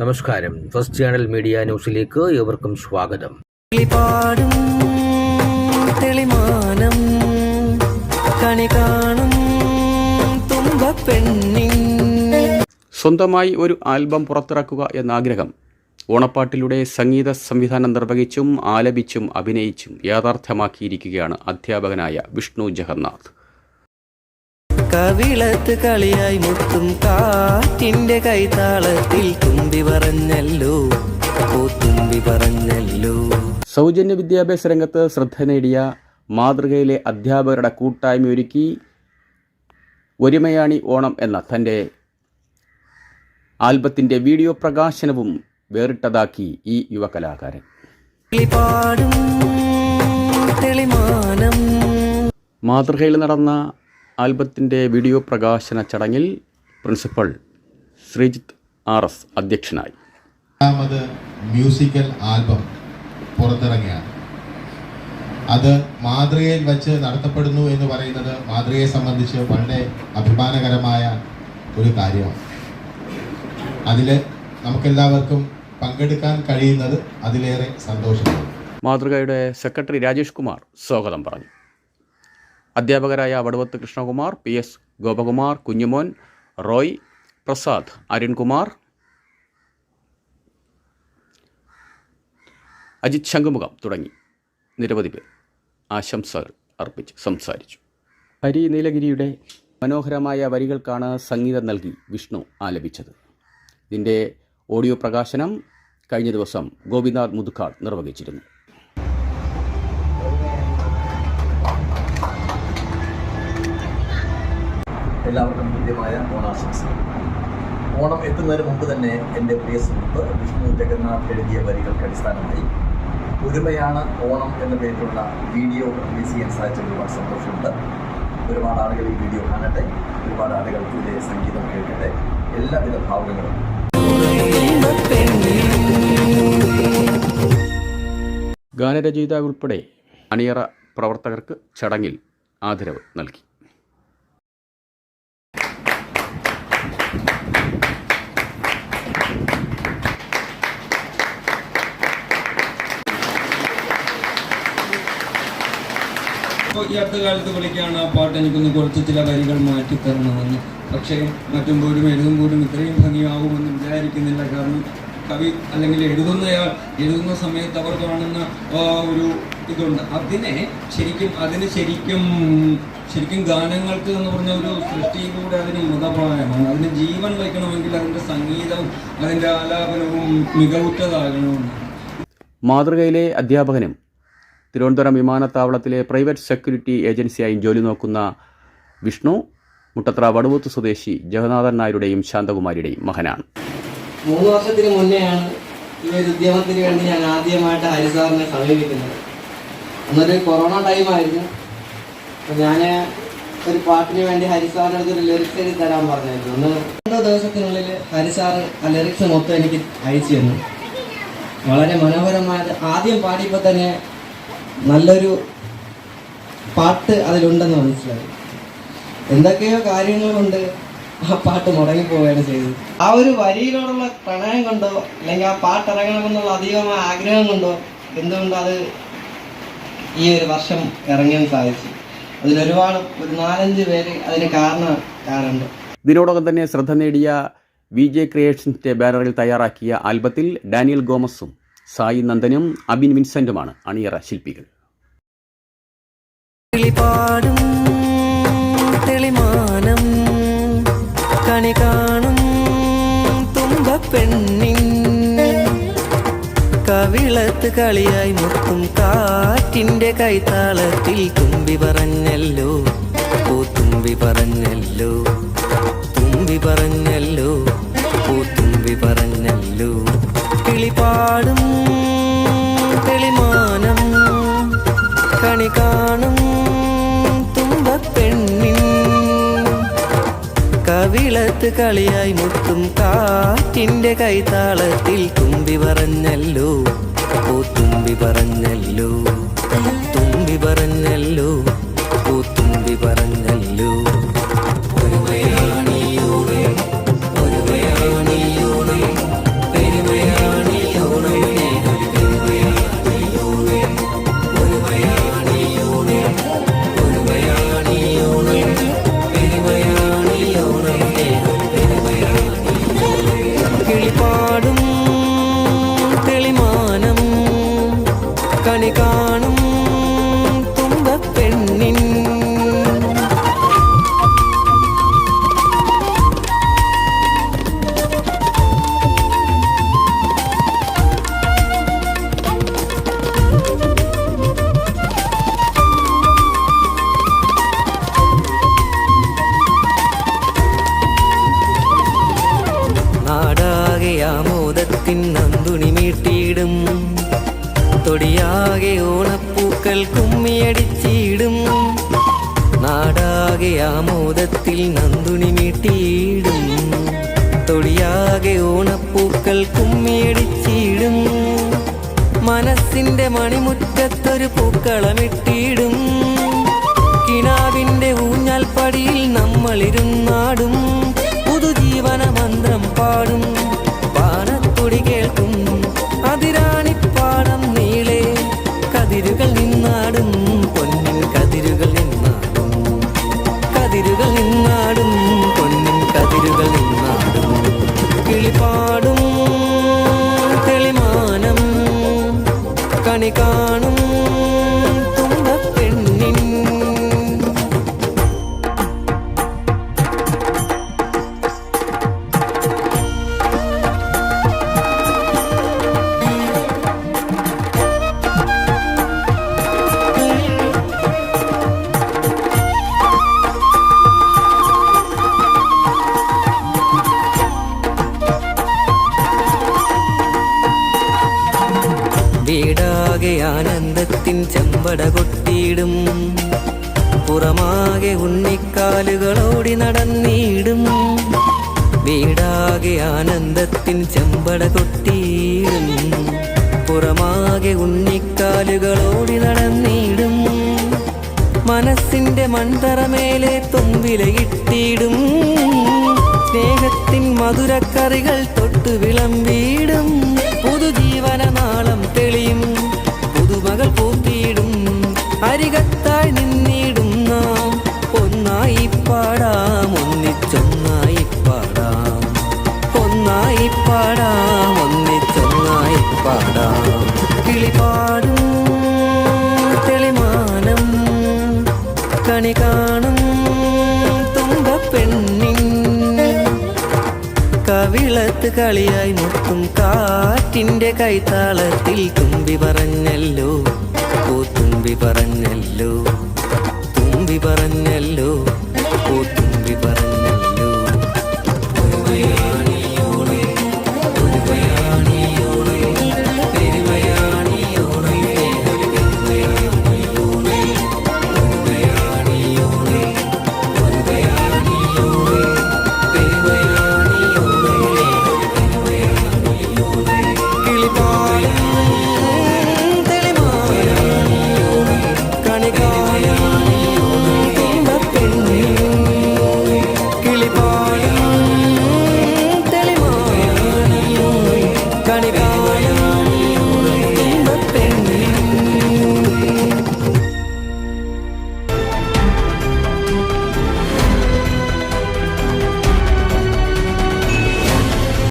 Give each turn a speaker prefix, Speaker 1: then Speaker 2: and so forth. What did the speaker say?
Speaker 1: നമസ്കാരം. First channel media ന്യൂസിലേക്ക് ഏവർക്കും സ്വാഗതം.
Speaker 2: തെളിമാനം കണി കാണും തുമ്പപ്പെണ്ണിൻ.
Speaker 3: സ്വന്തമായി ഒരു ആൽബം പുറത്തിറക്കുക എന്ന ആഗ്രഹം ഓണപ്പാട്ടിലൂടെ സംഗീത സംവിധാനം നിർവഹിച്ചും ആലപിച്ചും അഭിനയിച്ചും യാഥാർത്ഥ്യമാക്കിയിരിക്കുകയാണ് അധ്യാപകനായ വിഷ്ണു ജഗന്നാഥ്.
Speaker 2: കവിളത്ത് കളിയായി മുത്തും കാറ്റിന്റെ കൈതാളത്തിൽ തുമ്പി പറഞ്ഞല്ലോ ഓ തുമ്പി പറഞ്ഞല്ലോ.
Speaker 3: സൗജന്യ വിദ്യാഭ്യാസ രംഗത്ത് ശ്രദ്ധ നേടിയ മാതൃകയിലെ അധ്യാപകരുടെ കൂട്ടായ്മയൊരുക്കി ഒരുമയാണി ഓണം എന്ന തന്റെ ആൽബത്തിന്റെ വീഡിയോ പ്രകാശനവും വേറിട്ടതാക്കി ഈ യുവകലാകാരൻ. മാതൃകയിൽ നടന്ന ആൽബത്തിന്റെ വീഡിയോ പ്രകാശന ചടങ്ങിൽ പ്രിൻസിപ്പൽ ശ്രീജിത്ത് ആർ എസ് അധ്യക്ഷനായി.
Speaker 4: രണ്ടാമത് മ്യൂസിക്കൽ ആൽബം പുറത്തിറങ്ങിയാണ് അത് മാതൃകയിൽ വച്ച് നടത്തപ്പെടുന്നു എന്ന് പറയുന്നത് മാതൃകയെ സംബന്ധിച്ച് വളരെ അഭിമാനകരമായ ഒരു കാര്യമാണ്. അതിൽ നമുക്കെല്ലാവർക്കും പങ്കെടുക്കാൻ കഴിയുന്നത് അതിലേറെ സന്തോഷമാണ്.
Speaker 3: മാതൃകയുടെ സെക്രട്ടറി രാജേഷ് കുമാർ സ്വാഗതം പറഞ്ഞു. അധ്യാപകരായ വടുവത്ത് കൃഷ്ണകുമാർ പി എസ് ഗോപകുമാർ കുഞ്ഞുമോൻ റോയ് പ്രസാദ് അരുൺകുമാർ അജിത് ശംഖുമുഖം തുടങ്ങി. നിരവധി പേർ ആശംസകൾ അർപ്പിച്ച് സംസാരിച്ചു. ഹരി നീലഗിരിയുടെ മനോഹരമായ വരികൾക്കാണ് സംഗീതം നൽകി വിഷ്ണു ആലപിച്ചത്. ഇതിന്റെ ഓഡിയോ പ്രകാശനം കഴിഞ്ഞ ദിവസം ഗോപിനാഥ് മുതുക്കാട് നിർവഹിച്ചിരുന്നു.
Speaker 5: എല്ലാവർക്കും കൃത്യമായ ഓണാശംസകൾ. ഓണം എത്തുന്നതിന് മുമ്പ് തന്നെ എന്റെ പ്രിയ സുഹൃത്ത് വിഷ്ണു ജഗന്നാഥ് എഴുതിയ വരികൾക്ക് അടിസ്ഥാനമായി ഒരുമയാണ് ഓണം എന്ന പേരിലുള്ള വീഡിയോ റിലീസ് ചെയ്യാൻ സാധിച്ചതിൽ ഒരുപാട് സന്തോഷമുണ്ട്. ഒരുപാട് ആളുകൾ ഈ വീഡിയോ കാണട്ടെ. ഒരുപാട് ആളുകൾ ഇതിലെ സംഗീതം കേൾക്കട്ടെ. എല്ലാവിധ ഭാവങ്ങളും
Speaker 3: ഗാനരചയിതാവ് ഉൾപ്പെടെ അണിയറ പ്രവർത്തകർക്ക് ചടങ്ങിൽ ആദരവ് നൽകി.
Speaker 6: ഈ അടുത്ത വിളിക്കുകയാണ് ആ പാട്ട് എനിക്കൊന്ന് കുറച്ച് ചില വരികൾ മാറ്റി തരണമെന്ന് പക്ഷേ മറ്റുമ്പോഴും എഴുതുമ്പോഴും ഇത്രയും ഭംഗിയാവുമെന്ന് വിചാരിക്കുന്നില്ല. കാരണം കവി അല്ലെങ്കിൽ എഴുതുന്നയാൾ എഴുതുന്ന സമയത്ത് അവർ കാണുന്ന ഒരു ഇതുണ്ട്. അതിനെ ശരിക്കും അതിന് ശരിക്കും ശരിക്കും ഗാനങ്ങൾക്ക് എന്ന് പറഞ്ഞ ഒരു സൃഷ്ടിയിലൂടെ അതിന് മൃതപ്രായമാണ് അതിന് ജീവൻ വയ്ക്കണമെങ്കിൽ അതിന്റെ സംഗീതവും അതിന്റെ ആലാപനവും മികവുറ്റതാകണമെന്നാണ്.
Speaker 3: മാതൃകയിലെ അധ്യാപകനും തിരുവനന്തപുരം വിമാനത്താവളത്തിലെ പ്രൈവറ്റ് സെക്യൂരിറ്റി ഏജൻസിയായും ജോലി നോക്കുന്ന വിഷ്ണു മുട്ടത്ര വടുവൂത്ത് സ്വദേശി ജഗന്നാഥൻ നായരുടെയും ശാന്തകുമാരിയുടെയും മകനാണ്.
Speaker 7: മൂന്ന് വർഷത്തിന് മുന്നെയാണ് ഈ ഒരു ഉദ്യമത്തിന് വേണ്ടി ഞാൻ ആദ്യമായിട്ട് ഹരിസാറിനെ സമീപിക്കുന്നത്. അന്നൊരു കൊറോണ ടൈമായിരുന്നു അപ്പം ഞാൻ ഒരു പാട്ടിന് വേണ്ടി ഹരിസാറിന്റെ അടുത്ത് ഒരു ലിറിക്സ് എഴുതി തരാൻ പറഞ്ഞായിരുന്നു. അന്ന് രണ്ടോ ദിവസത്തിനുള്ളിൽ ഹരിസാർ ആ ലിറിക്സ് മൊത്തം എനിക്ക് അയച്ചു തന്നു. വളരെ മനോഹരമായത് ആദ്യം പാടിയപ്പോൾ തന്നെ നല്ലൊരു പാട്ട് അതിലുണ്ടെന്ന് മനസ്സിലായി. എന്തൊക്കെയോ കാര്യങ്ങൾ കൊണ്ട് ആ പാട്ട് മുടങ്ങിപ്പോവുകയാണ് ചെയ്തത്. ആ ഒരു വരിയിലോടുള്ള പ്രണയം കൊണ്ടോ അല്ലെങ്കിൽ ആ പാട്ട് ഇറങ്ങണമെന്നുള്ള അധികമായ ആഗ്രഹം കൊണ്ടോ എന്തുകൊണ്ട് അത് ഈ ഒരു വർഷം ഇറങ്ങാൻ സാധിച്ചു? അതിലൊരുപാട് ഒരു നാലഞ്ച് പേര് അതിന് കാരണക്കാരുണ്ട്
Speaker 3: ഇതിനോടകം തന്നെ ശ്രദ്ധ നേടിയ വി ജെ ക്രിയേഷൻസിന്റെ ബാനറിൽ തയ്യാറാക്കിയ ആൽബത്തിൽ ഡാനിയൽ ഗോമസും സായി നന്ദനും അബിൻ വിൻസെന്റുമാണ് അണിയറ ശില്പികൾ.
Speaker 2: തെളിമാനം കണി കാണും കവിളത്ത് കളിയായി മുത്തും കാറ്റിന്റെ കൈത്താളത്തിൽ തുമ്പി പറഞ്ഞല്ലോ ഓ തുമ്പി പറഞ്ഞല്ലോ തുമ്പി പറഞ്ഞല്ലോ ഓ തുമ്പി പറഞ്ഞല്ലോ. കിളിപാടും കിളിമാനം കണി കാണും തുമ്പപ്പെണ്ണിൻ. കവിളത്ത് കളിയായി മുത്തും കാറ്റിന്റെ കൈതാളത്തിൽ തുമ്പി പറഞ്ഞല്ലോ ഓ തുമ്പി പറഞ്ഞല്ലോ തുമ്പി പറഞ്ഞല്ലോ ഓ തുമ്പി പറഞ്ഞല്ലോ. கனி காணும் ആമോദത്തിൽ നന്ദുണി മീട്ടിയിടും തൊടിയാകെ ഓണപ്പൂക്കൾ കുമ്മിയടിച്ചിടും. മനസ്സിന്റെ മണിമുറ്റത്തൊരു പൂക്കളമിട്ടിടും. കിണാവിന്റെ ഊഞ്ഞാൽപ്പടിയിൽ കണി കാണും വീടാകെ ആനന്ദത്തിൻ ചെമ്പട കൊട്ടിയിടും. പുറമാകെ ഉണ്ണിക്കാലുകളോടി നടന്നിടും. വീടാകെ ആനന്ദത്തിൻ ചെമ്പട കൊട്ടിയിടും. പുറമാകെ ഉണ്ണിക്കാലുകളോടി നടന്നിടും. മനസ്സിന്റെ മൺതറമേലെ തുമ്പിലയിട്ടിടും. സ്നേഹത്തിൻ മധുരക്കറികൾ തൊട്ടു വിളമ്പിടും പുതുജീവന നാളം തെളിയും. പുതുമകൾ പൂത്തിയിടും അരികത്തായി നിന്നിടും നാം. ഒന്നായി പാടാം ഒന്നിച്ചൊന്നായി പാടാം. ഒന്നായി പാടാം ഒന്നിച്ചൊന്നായി പാടാം. കിളിപാടും തെളിമാനം. കണി കാണും കവിളത്ത് കളിയായി മുത്തും കാറ്റിന്റെ കൈത്താളത്തിൽ തുമ്പി പറഞ്ഞല്ലോ ഓ തുമ്പി പറഞ്ഞല്ലോ തുമ്പി പറഞ്ഞല്ലോ.